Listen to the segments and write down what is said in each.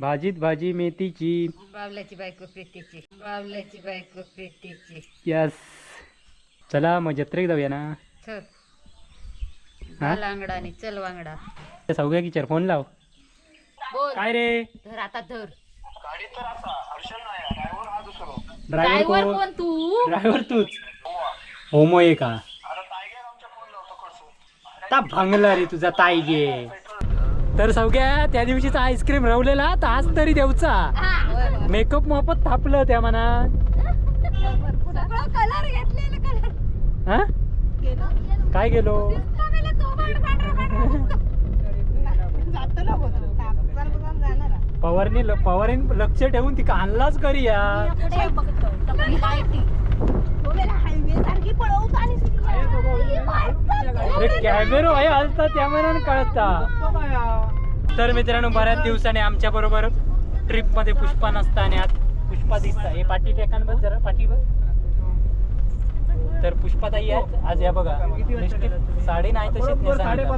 भाजीत भाजी मेथीची. बावल्याची बायको प्रीतीची बावल्याची बायको प्रीतीची यस. चला मग जत्रेक जाऊया ना. चल. हा? चल वांगडा आणि चल वांगडा. सौग्या किचर फोन लाव. बोल. काय रे? धर आता धर. ड्रायव्हर ड्रायव्हर कोण कोण तू? ड्रायव्हर तूच. होमो आहे का? ता भांगला रे तुझा ताईगे तर सौग्या त्या दिवशीचा आईस्क्रीम रवलेला तर आज तरी देऊचा. मेकअप मोफत थापलं त्या मनात. कलर घेतलेला कलर हा? काय गेलो? पवारने पवारने लक्ष ठेवून ती आणलाच करी या. कॅमेरो आहे हलता मनाने कळता. तर मित्रांनो बऱ्याच दिवसाने आमच्या बरोबर ट्रिपमध्ये पुष्पा नसता आणि आज पुष्पा दिसता हे पाठी टेकान बघ जरा पाठी बघ. तर पुष्पाताई आहेत. आज या बघा. साडी नाही तशीच नेसायला.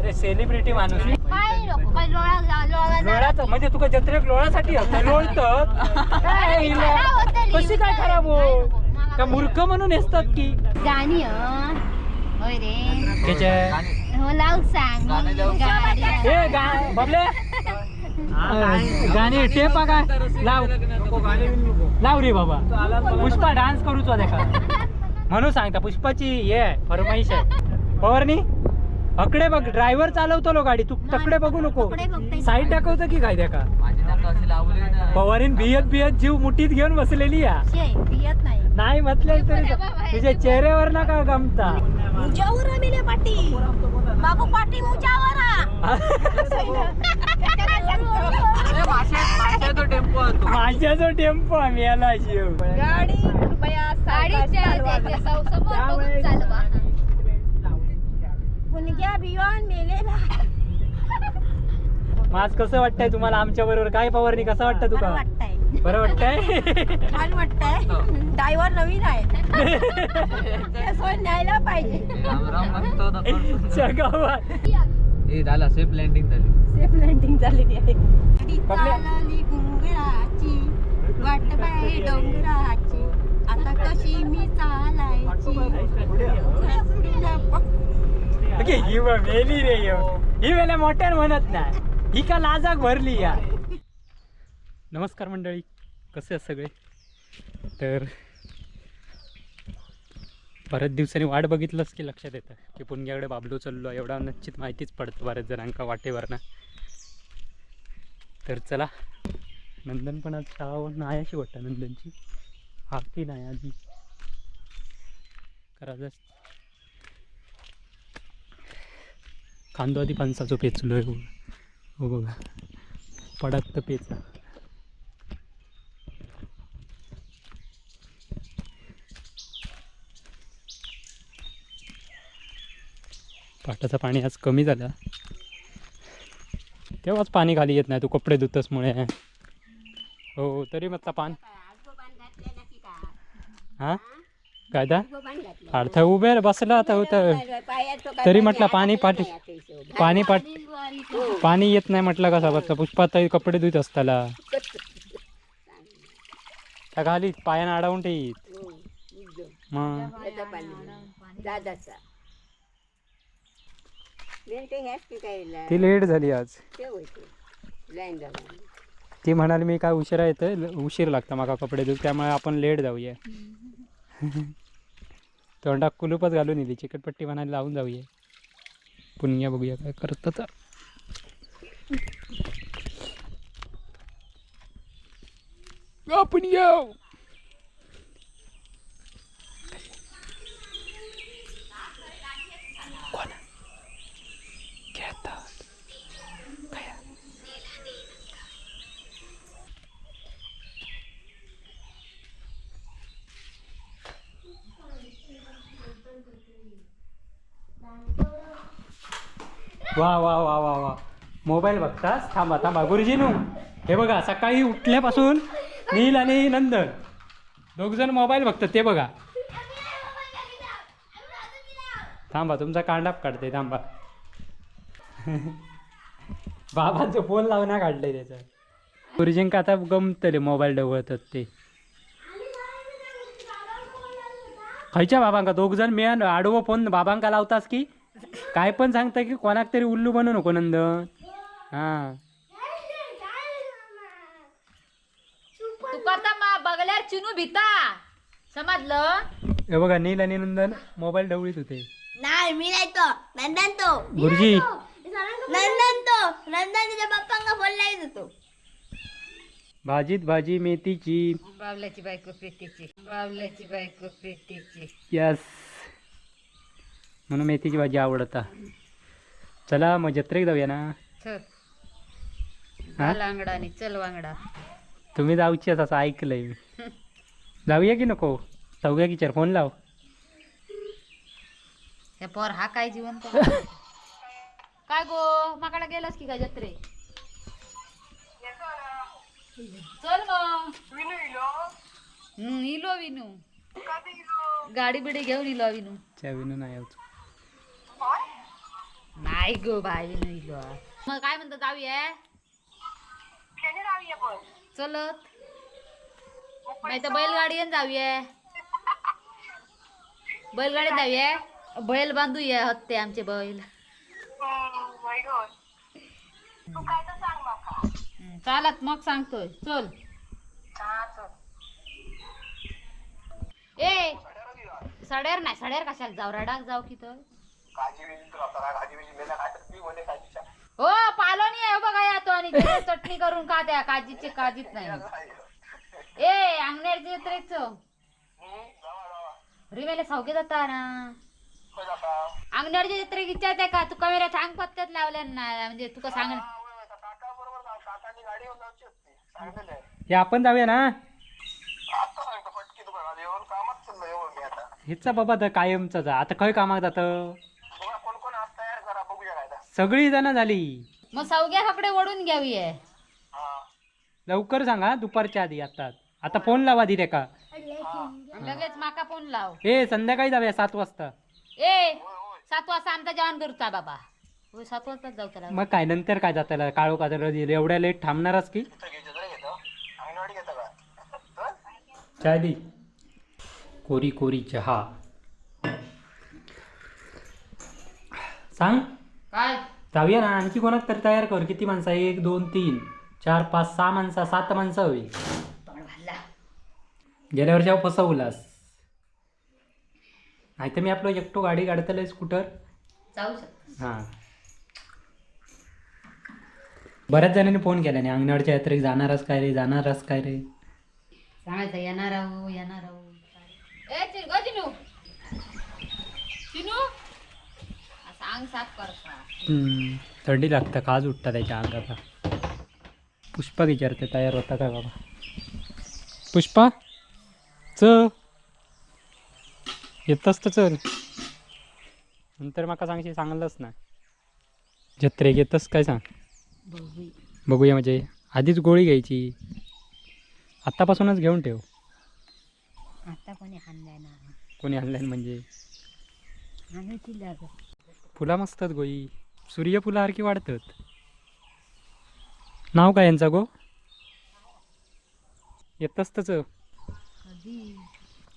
अरे सेलिब्रिटी माणूस. लोळाचं म्हणजे तुका जत्रेक लोळासाठी लोळत? काय हिला? कशी काय खराब हो? का मूर्ख म्हणून असतात की? गाणी हं. होय रे. त्याच्या हो लाव सांग. गाडी ए गा बबले. गाणी टेपा काय? लाव. लाव रे बाबा. पुष्पा डान्स करूचो देखा म्हणून सांगता पुष्पाची हे आहे, फरमाईश आहे. पवारनी अकडे बघ ड्रायव्हर चालवतो गाडी. तू तकडे बघू नको. साईड दाखवतं की काय देखा पवारीन भियत भियत जीव मुठीत घेऊन बसलेली या. नाही. नाही म्हटलं तरी तुझ्या चेहऱ्यावर ना का गमता बाबू पाटी मुजावर. माझ्या जो टेम्पो आम्ही याला शिव गाडी कृपया पुणग्या बियॉन मेलेला. माझ कसं वाटतंय तुम्हाला? आमच्या बरोबर काय पवारनी कसं वाटतं तुका? वाटतंय. बरं वाटतंय? छान वाटतंय. ड्रायव्हर नवीन आहे. न्यायला पाहिजे. जगावात झाला सेफ लँडिंग झाली. सेफ लँडिंग झालेली आहे? चालली गुंगराची वाट बाय डोंगराची. आता कशी मी चालायची. ओके ही मेली रे. ही वेळेला मोठ्यानं म्हणत नाही. ही का लाजाक भरली या. नमस्कार मंडळी कसे आहे सगळे? तर बऱ्याच दिवसांनी वाट बघितलंच की लक्षात येतं की पुणग्याकडे बाबलो चाललो एवढा निश्चित माहितीच पडतं बऱ्याच जणांका वाटेवरनं. तर चला नंदन पण आज शाळा नाही अशी वाटतं नंदनची. हा की नाही आधी करायचं कांदो आधी फणसाचो पेचलो आहे. हो बघा. पडत तर पेचा. पाटाचं पाणी आज कमी झालं. तेव्हाच पाणी खाली येत नाही तू कपडे धुतसमुळे. हो तरी म्हटलं पान. हा? काय दा अडथं उभे बसला आता होतं. तरी म्हटलं पाणी पाठी पाणी पाट पाणी येत नाही म्हटलं कसा बसला पुष्पात कपडे धुत असताला. त्या खाली पायानं अडवून ठेवीत. मग? ती लेट झाली आज. ती म्हणाली मी काय उशिरा येतं उशीर लागतं माका कपडे धुत त्यामुळे आपण लेट जाऊया. तोंडात कुलूपच घालून येते. चिकटपट्टी म्हणाली लावून जाऊया. पुण्या बघूया काय करत आपण येऊ घेतात काय वा वा वा वा वा. मोबाईल बघतास? थांबा थांबा. गुरुजीनू हे बघा सकाळी उठल्यापासून नील आणि नंदन. दोघजण मोबाईल बघतात ते बघा. थांबा तुमचा कांडाप काढते थांबा. बाबांचं फोन लावण्या काढलंय त्याचं. गुरुजींका आता गमतले मोबाईल डवळतात ते. खंयच्या बाबांका? दोघ जण मिळान आडवो फोन बाबांका लावतास की? काय पण सांगता की कोणाक तरी उल्लू बनू नको नंदन हा. मा चिनू भिता. समजलं? हे बघा नील आणि नंदन मोबाईल डवळीत होते. नाही मी नाही तो. नंदन तो. गुरुजी. नंदन तो. नंदन तुझ्या पप्पांना फोन लावत होतो भाजीत भाजी मेथीची. बावल्याची बायको पेटीची. बावल्याची बायको पेटीची. यस. म्हणून मेथीची भाजी आवडता. चला मग जत्रेक जाऊया ना? चल. हा? चल वांगडा आणि चल वांगडा. तुम्ही जाऊची असं ऐकलंय मी. जाऊया की नको? जाऊया की चर फोन लाव. हे पोर हा काय जीवन काय गो माकडा गेलास की काय जत्रे? चल मग. हम्म, इलो विनू. गाडी बिडी घेऊन इलो विनू. च्या विनू नाही. नाही गो बाय विनू इलो मग काय म्हणतो जाऊया? चलत. नाही तर बैलगाडीन जाऊया. बैलगाडीत जाऊया. बैल बांधूया हत्ते आमचे बैल. हम्म, चालत मग सांगतोय. चल. ए सड्यार नाही सड्यार कशाला जाऊ? रडाक जाऊ की तर. हो पालोनी आहे हो बघा या तो आणि चटणी करून का द्या काजीची काजीच नाही. ए अंगण्याची जत्रेच रिमेले सावके जाता ना. अंगण्याची जत्रेक विचारते का तुका मेरा सांग पत्त्यात लावल्या ना म्हणजे तुका सांग हे आपण जाऊया ना. हेचा बाबा तर कायमचा जा आता खय कामाक जात? सगळी जण झाली. मग सावग्या कपडे ओढून घ्यावी लवकर सांगा दुपारच्या आधी आता. आता फोन लावा दिले का लगेच माका फोन लाव. ए संध्याकाळी जाऊया सात वाजता. ए सात वाजता आमचा जेवण करूचा बाबा. होय सात वाजताच जाऊ त्याला. मग काय नंतर काय जाताला काळो का एवढ्या लेट थांबणारच की? चाय दी. कोरी कोरी चहा. सांग. जाऊया ना. आणखी कोणाक तर तयार कर. किती माणसं एक दोन तीन चार पाच सहा माणसं सात माणसं हवी गेल्या वर्षी फसवलास. नाही तर मी आपलं एकटो गाडी काढतलं स्कूटर. जाऊ शकतो हां. बऱ्याच जणांनी फोन केला नाही. अंगणवाडीच्या यात्रेक जाणारच काय रे? जाणारच काय रे? सांगायचं येणार आहो येणार आहो. ए चिन. चिनू? अंग साफ हम्म, थंडी लागतं काज उठता त्याच्या अंगाचा पुष्पा विचारते तयार होता काय बाबा पुष्पा च येतच तर चल नंतर माका सांगशी सांगलंच ना जत्रेक येतच काय सांग बघूया म्हणजे आधीच गोळी घ्यायची आत्तापासूनच घेऊन ठेव आता कोणी हाणलाय ना कोणी आणलाय म्हणजे फुला मस्तच गोई सूर्यफुलासारखी वाढतात. नाव काय यांचा गो? येतच तच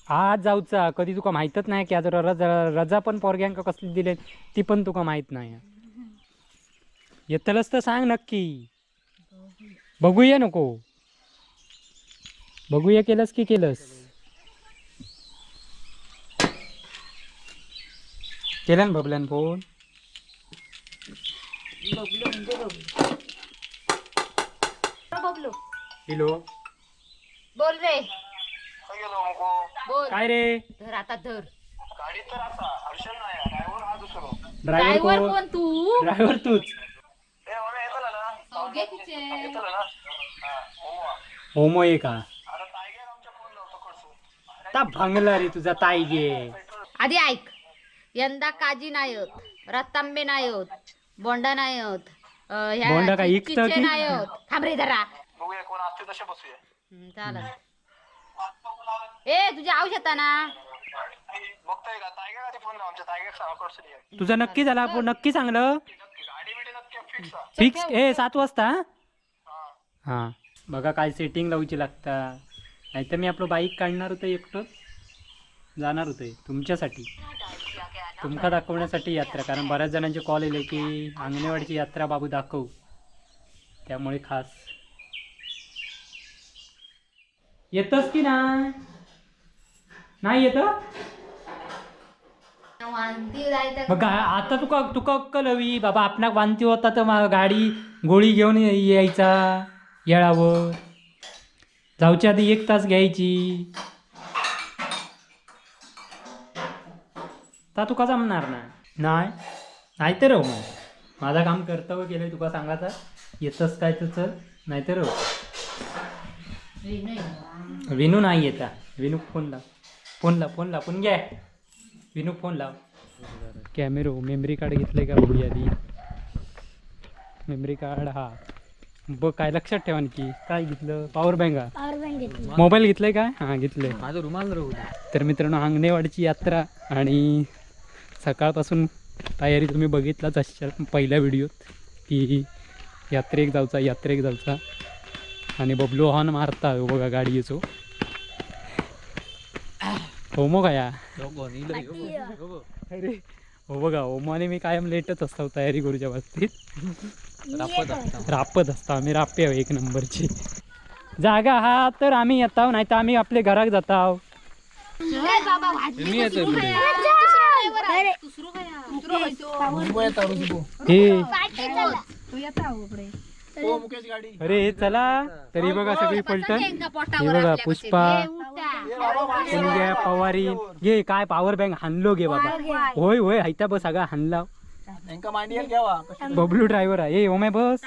आज जाऊचा. कधी तुका माहीतच नाही की आज रजा रजा पण पोरग्यांक कसली दिले ती पण तुका माहीत नाही. येतलच तर सांग नक्की. बघूया नको. बघूया केलंस की केलंस. केल्यान बबल्यान फोन? बबलो. म्हणजे बबलो बबलो हॅलो. बोल रे. बोल. काय रे? धर आता धर. ड्रायव्हर ड्रायव्हर कोण कोण तू? ड्रायव्हर तूच. होमो आहे का? ता भांगला रे तुझा ताई गे. आधी ऐक. यंदा काजी नाही होत रतांबे नाही होत बोंडा नाही होत. अं, ह्या बोंडा काय इकतं की? नाही होत. थांब रे जरा. बघूया कोण असते तसे बसूया. हम्म, चालेल. ए तुझ्या आऊश येता ना बघतोय का? तायगा का फोन लाव आमच्या. तायगा सांगा कडसून ये तुझं नक्की झाला आपण नक्की सांगलं. गाडी बिडी नक्की फिक्स ए सात वाजता? हा? हा. बघा काय सेटिंग लावची लागता नाहीतर मी आपलं बाईक काढणार होतं एकटंच जाणार होते तुमच्यासाठी. तुमका दाखवण्यासाठी यात्रा कारण बऱ्याच जणांचे कॉल येले की अंगणेवाडीची यात्रा बाबू दाखव. त्यामुळे खास. येतस की नाही? नाही येत? वांती मग गा- आता तुका तुका अक्कल हवी बाबा आपणाक वांती होता तर मा- गाडी गोळी घेऊन ये- यायचा. येळावर. जाऊच्या आधी एक तास घ्यायची. ता तुका जमणार ना नाही? नाही. तर हो मग. माझं काम कर्तव्य केलंय तुका सांगायचा. येतस काय तर चल. नाहीतर हो. विनू नाही येता. विनू फोन लाव. फोन लाव फोन लाव. फोन घ्या. विनू फोन लाव. कॅमेरो मेमरी कार्ड घेतलंय का बघूया आधी. मेमरी कार्ड हा. बघ काय लक्षात ठेवा की काय घेतलं? पॉवर बँक हा मोबाईल घेतलंय. काय हां घेतलंय. माझं रुमाल. तर मित्रांनो अंगणेवाडीची यात्रा आणि सकाळपासून तयारी तुम्ही बघितलाच असाल पहिल्या व्हिडिओत की यात्रेक जाऊचा यात्रेक जाऊचा आणि बबलू हॉर्न मारता हो बघा गाडी येचो होमो का या नको, नीलं, नको, नको. अरे हो बघा ओमाने मी कायम लेटच असतो तयारी करूच्या बाबतीत रापत असता. आम्ही रापे आहो एक नंबरची जागा हा तर आम्ही येताव नाही तर आम्ही आपल्या घराक जाताव मी येता. अरे. हे. चला. तरी बघा सगळी पलटण. हे बघा पुष्पा. घ्या पवारी. घे काय पॉवर बँक हाणलो घे बाबा. होय होय हायता बस सगळा हाणला. बबलू ड्रायव्हर आहे. ए ओमे बस.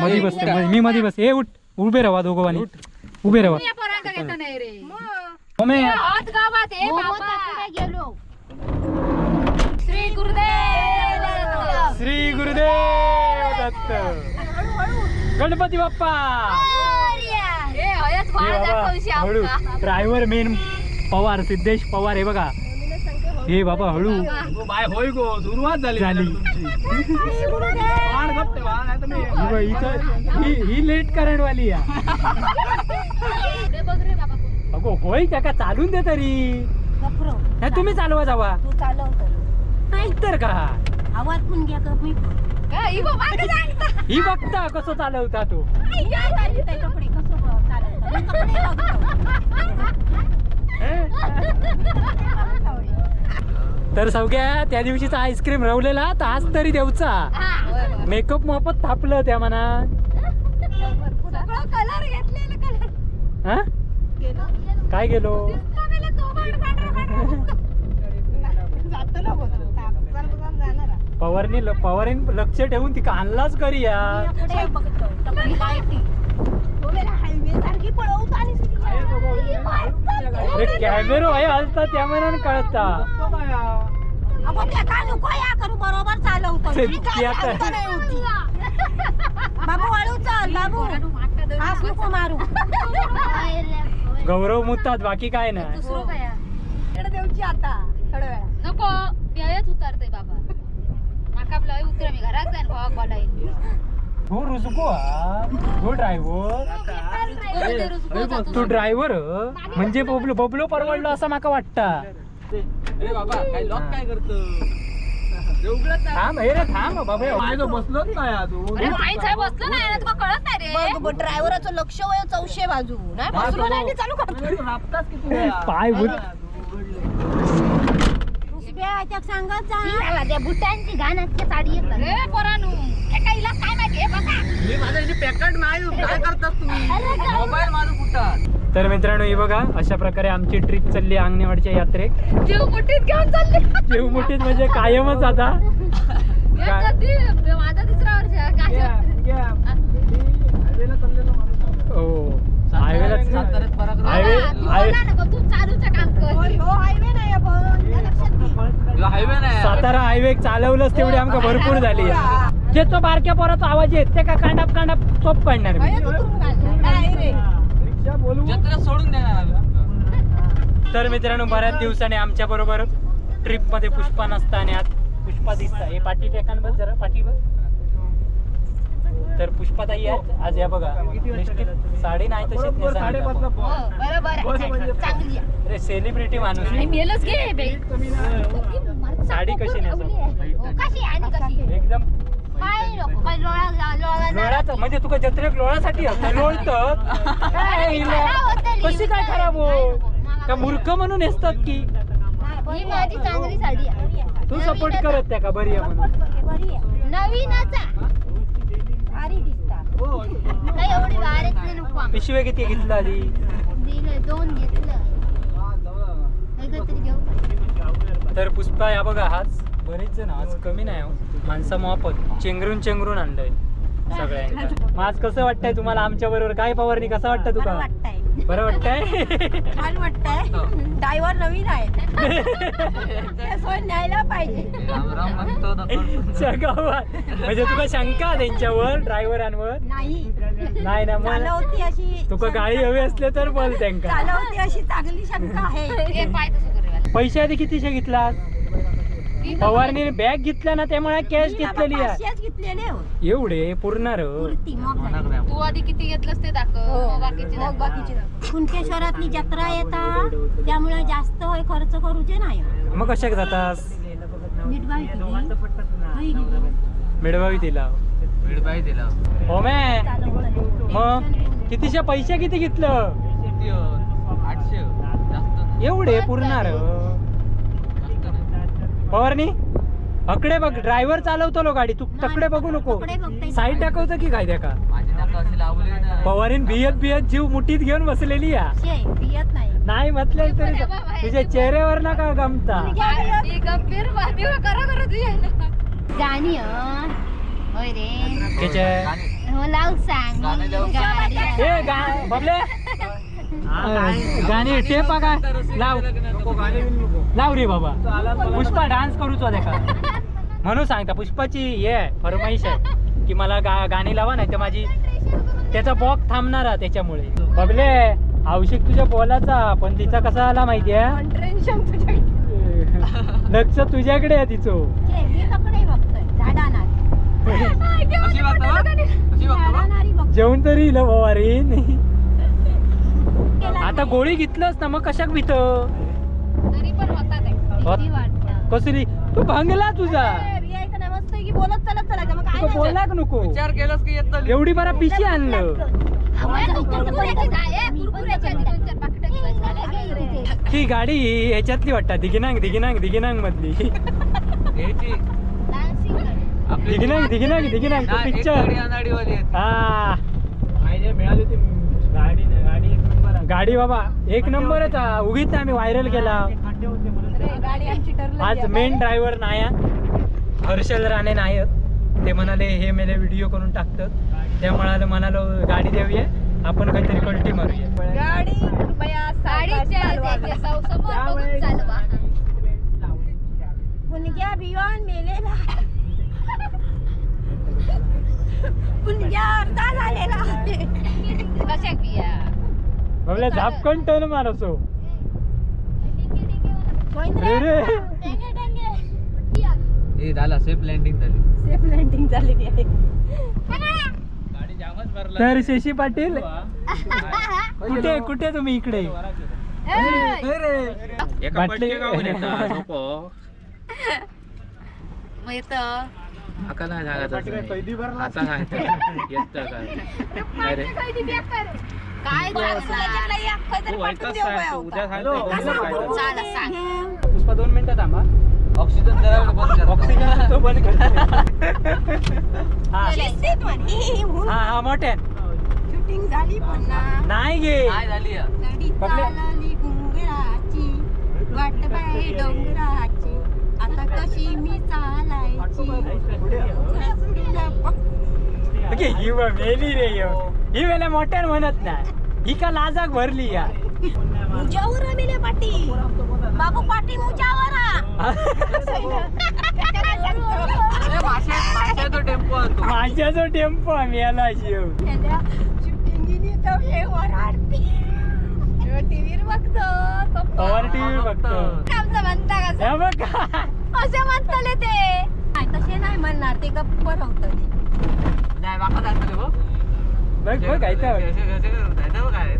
मधी बस मी मधी बस. ए उठ. उभे राहा दोघं उभे राहा. ओमे हे गेलो? श्री गुरुदेव श्री गुरुदेव दत्त. गणपती बाप्पा. हे हे बाबा हळू. आमका ड्रायव्हर मेन पवार सिद्धेश पवार हे बघा. हे बाबा हळू. बाय होय गो सुरुवात झाली झाली. वाढ गप्पे, वाढ, नाहीतर मी- ही बघ, इथं- ही ही लेट करंट वाली या पुढे बघ रे बाबा कोण. अगो होय त्या का चालून दे तरी. नाही तुम्ही चालवा जावा. तू चालवतो. नाही तर का? आवाज पण घ्या का मी ही बघ, मागं सांगता. ही बघता कसं चालवता तो. काय चालवतंय कपडे कसं चालवतं. मी कपडे बघतो. हे? तर सगळ्या त्या दिवशीचा आईस्क्रीम रवलेला तर आज तरी होय. मेकअप मोफत थापलं त्या मना सगळं कलर घेतलेलं कलर हा? काय गेलो. पवारनी पवारीन लक्ष ठेवून ती? आणलाच करी या कॅमेरो आहे हलता मनानं कळता. करू? बरोबर चालवतो. बाबू वाळू चल बाबू. मारू. गौरव मुतात बाकी काय नाही. दुसरं काय आहे? इकडे देऊची आता थोड्या वेळा नको उतरते बाबा. माका आपलं हय उतरा मी घरात जाईन भावाक बोलायन हो रुजको हा. हो ड्रायव्हर तू ड्रायव्हर म्हणजे बबलो बबलो परवडलो असं माका वाटता. अरे बाबा काय लॉक काय करतो. थांब हे रे थांब बाबा बसलोच नाही अजून अरे माहीत साहेब बसलो नाही ना तुला कळत नाही रे. बघ ड्रायव्हराचं लक्ष वय चौशे बाजू नाही बसलो नाही आणि चालू करतो राबतात किती वेळा? पाय बुट सांगत जा. त्या घाणाची साडी रे पोरानू काय माहिती हे मी माझं इथे पॅकेट नाही काय करतात तुम्ही? मोबाईल माझं कुठं? तर मित्रांनो हे बघा अशा प्रकारे आमची ट्रिप चालली अंगणेवाडीच्या यात्रेक जीव मुठीत घेऊन चालले. जीव मुठीत म्हणजे कायमच आता. हे माझा तिसरा वर्ष हो. हो सातारा हायवे चालवलंच तेवढी आमका भरपूर झाली जे तो बारक्या पोराचा आवाज येत ते का कांडाप कांडाप चोप काढणार मी जत्रा सोडून देणार. तर मित्रांनो बऱ्याच दिवसाने आमच्या बरोबर ट्रिपमध्ये पुष्पा नसता आणि आज पुष्पा दिसता हे पाठी टेकान बस जरा पाठी बस तर पुष्पाताई आहेत आज या बघा निश्चित साडी नाही नाही आपण. हो. चांगली आहे. अरे सेलिब्रिटी माणूस आणि आहे. मेलच घे बाई. साडी कशी नेसा हो, कशी आहे आणि कशी आहे? एकदम काय नको काय लोळा लोळा लोळाचं म्हणजे तुका जत्रेक लोळासाठी असतं लोळतं. काय हिला? कशी काय खराब हो का मूर्ख म्हणून असतात की. ही माझी चांगली साडी आहे. तू सपोर्ट करत त्या का बरी आहे म्हणून बरी आहे. नवीनच आहे. भारी दिसतात. काही एवढी वारेतली नको आम्हाला. पिशवे किती घेतला आधी? दिलं दोन घेतलं. एकत्र घेऊ. तर पुष्पा या बघा आज बरेच जण आज कमी नाही हो. माणसं मोफत चेंगरून चेंगरून आणलंय सगळ्यांना. मग आज कसं वाटतंय तुम्हाला आमच्या बरोबर? काय पवारनी कसं वाटतं बरं तुका वाटतंय. बरं वाटतंय? छान वाटतंय. ड्रायव्हर नवीन आहे. ते सोय न्यायला पाहिजे. म्हणजे तुका शंका त्यांच्यावर ड्रायव्हरांवर? नाही. नाही ना मग? अशी तुका गाडी हवी असले तर बोल त्यांका. चालवती अशी चांगली शंका आहे. हे. पैसे आधी कितीशे घेतला पवारनी बॅग घेतल्या ना त्यामुळे कॅश घेतलेली आहे पाचशेच घेतलेले हो. एवढे पूर्ण मग झाली. तू आधी किती घेतलंस ते दाखव मग बाकीचे मग दाखव. बाकीचे दाखव. कुणकेश्वरातली जत्रा येता त्यामुळे जास्त होय खर्च करूचे नाही मग कशाक जातास. होय गेली. मिळवावी तिला दिला हो मे चालवतं. मग कितीशे पैसे किती घेतलं किती हो? आठशे हो. जास्त. एवढे पूर्ण र जास्त नाही. पवारनी? अकडे बघ ड्रायव्हर चालवतो लो गाडी. तू तकडे बघू नको. साईड टाकवतं की काय त्या का पवारीन भियत भियत जीव मुठीत घेऊन बसलेली या. नाही. नाही म्हटलं तरी तुझ्या चेहऱ्यावर ना का गमता गंभीर बातमी करा करा तुझी गाणी. होय रे. त्याचे लावून सांग. गाणं लावून गाडी आहे. ए गा बबले. गाणी टेप का? लाव. लाव रे बाबा. पुष्पा डान्स करूच का म्हणून सांगता पुष्पाची हे आहे फरमाईश आहे की मला गा गाणी लावा नाही तर माझी त्याचा बॉक थांबणार आहे त्याच्यामुळे. बबले आवश्यक तुझ्या बोलाचा पण तिचा कसा आला माहितीये? लक्ष तुझ्याकडे आहे तिचं. बघ जेवण तरी इलं पवारीन केला आता गोळी घेतलंस ना मग कशाक भीत? तरी पण होता ते होत- भीती वाटतं. कसली? तू भांगला तुझा. नाही. मस्त की बोलत चालत चालायचं मग काय तुका नाही. बोलाक नको. विचार केलास की येत नाही. एवढी बरा पिशी आणलं. कुरकुऱ्याची जाय, ए, कुरकुऱ्याची आधी दोन चार पाकिटं घेऊन झाल्या गे इथे. ही गाडी ह्याच्यातली वाटतात. दिगिनांग दिगिनांग दिगिनांग मधली. यायची. Dancing दिगिनांग दिगिनांग दिगिनांग. तो एक पिक्चर गाडी अनाडीवाली आहे. हा. गाडी बाबा एक नंबरच हा. उगीच आम्ही व्हायरल केला आज. मेन ड्रायव्हर नाही आहे. हर्षल राणे नाही आहेत. ते म्हणाले हे मेले व्हिडिओ करून टाकतात त्या म्हणाले म्हणालो गाडी देऊया आपण काहीतरी कल्टी मारूया अर्धा झालेला कशा बिया? बाबल्या झापकन टन मारसो रे रे डेंगे, डेंगे. ए, झाला सेफ लँडिंग झाली. सेफ लँडिंग आहे. गाडी जामच भरला. तर शशी पाटील? कुठे कुठे तुम्ही इकडे? आता नाही सांगायचं आता नाही. येतं काय काय. घेऊ? पुष्पा दोन मिनिटं थांबा. ऑक्सिजन जरा बंद कर ऑक्सिजन तो बंद कर हा. ही, ही, ही, हा हा मोठ्या शूटिंग झाली पण ना. नाही गे. काय झाली या? गाडी चालली घुंगराची. वाट बाई डोंगराची. आता कशी मी चालायची? ओके, ही बघ, मेली रे ह्यो. ही वेळेला मोठ्यानं म्हणत नाही. ही का लाजाक भरली या. मुजावर मेले पाटी. बाबू पाटी मुजावर माझ्या जो टेम्पो आम्ही याला आरती टीव्हीवर बघतो पवार टीव्ही बघतो. आमचं म्हणता हे बघ. का? असे म्हणतले ते. नाही तसे नाही म्हणणार. ते गप्प होतं नाही बघ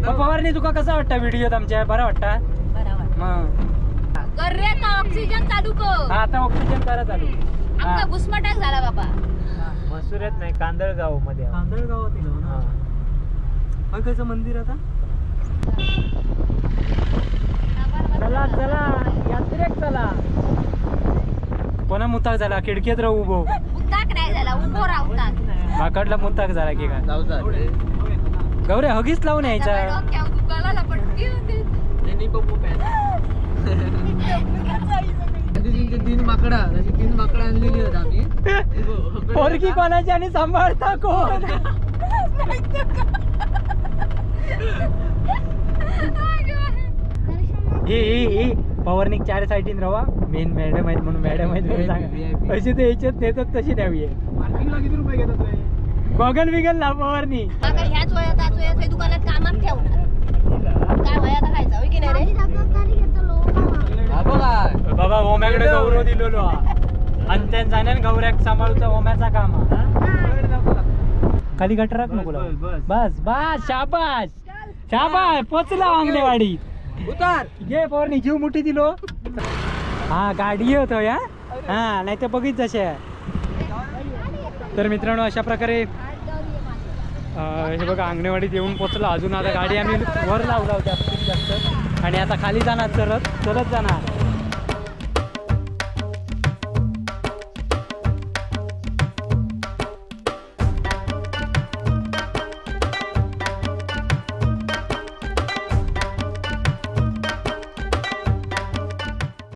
पवारनी तुका कसा वाटता व्हिडिओ आमच्या? बरा वाटता? मग. गर्रेचा ऑक्सिजन चालू कर. हा आता ऑक्सिजन करा चालू. आमचा घुसमटाक झाला बाबा. मसुऱ्यात नाही कांदळगावमध्ये कांदळगावात ना? कसं मंदिर आता? चला चला. यात्रेक चला. कोणा मुताक झाला? खिडकीत राहू उभो नाही झाला उभो राहतात माकडला मुताक झाला की काय? गौरे हगीच लावून यायचा. डोक्यावर दुखायला पटकी होती. त्यांनी पप्पू पॅन तीन माकडा तीन माकडा आणलेली होत आम्ही. पोरगी कोणाची आणि सांभाळता कोण? हे हे हे पवारनिक चार साईडीन रवा. मेन मॅडम आहेत म्हणून मॅडम आहेत म्हणून सांगा. अशी ते याच्यात नेतात तशी द्यावी पार्किंगला किती रुपये घेतात रे? गॉगल बिगल ना पवारनी. ह्याच वयात त्याच वयात हे दुकानात कामात ठेवणार. काय वयात खायचं होय की नाही रे? बाबा ओम्याकडे गौरव दिलेलो. आणि त्या जाण्यान गौऱ्याक सांभाळूचा ओम्याचा काम हा. खाली गटराक नको. बस बस शाबाश शाबाश पोचला वांगलेवाडी उतार. घे पवारनी जीव मुठी दिलो. हा गाडी होतो या हा? नाही तर बघित जसे. तर मित्रांनो अशा प्रकारे हे बघा अंगणेवाडीत येऊन पोचलं अजून आता गाडी आम्ही वर लावला होत्या जास्त. आणि आता खाली जाणार चलत चलत जाणार.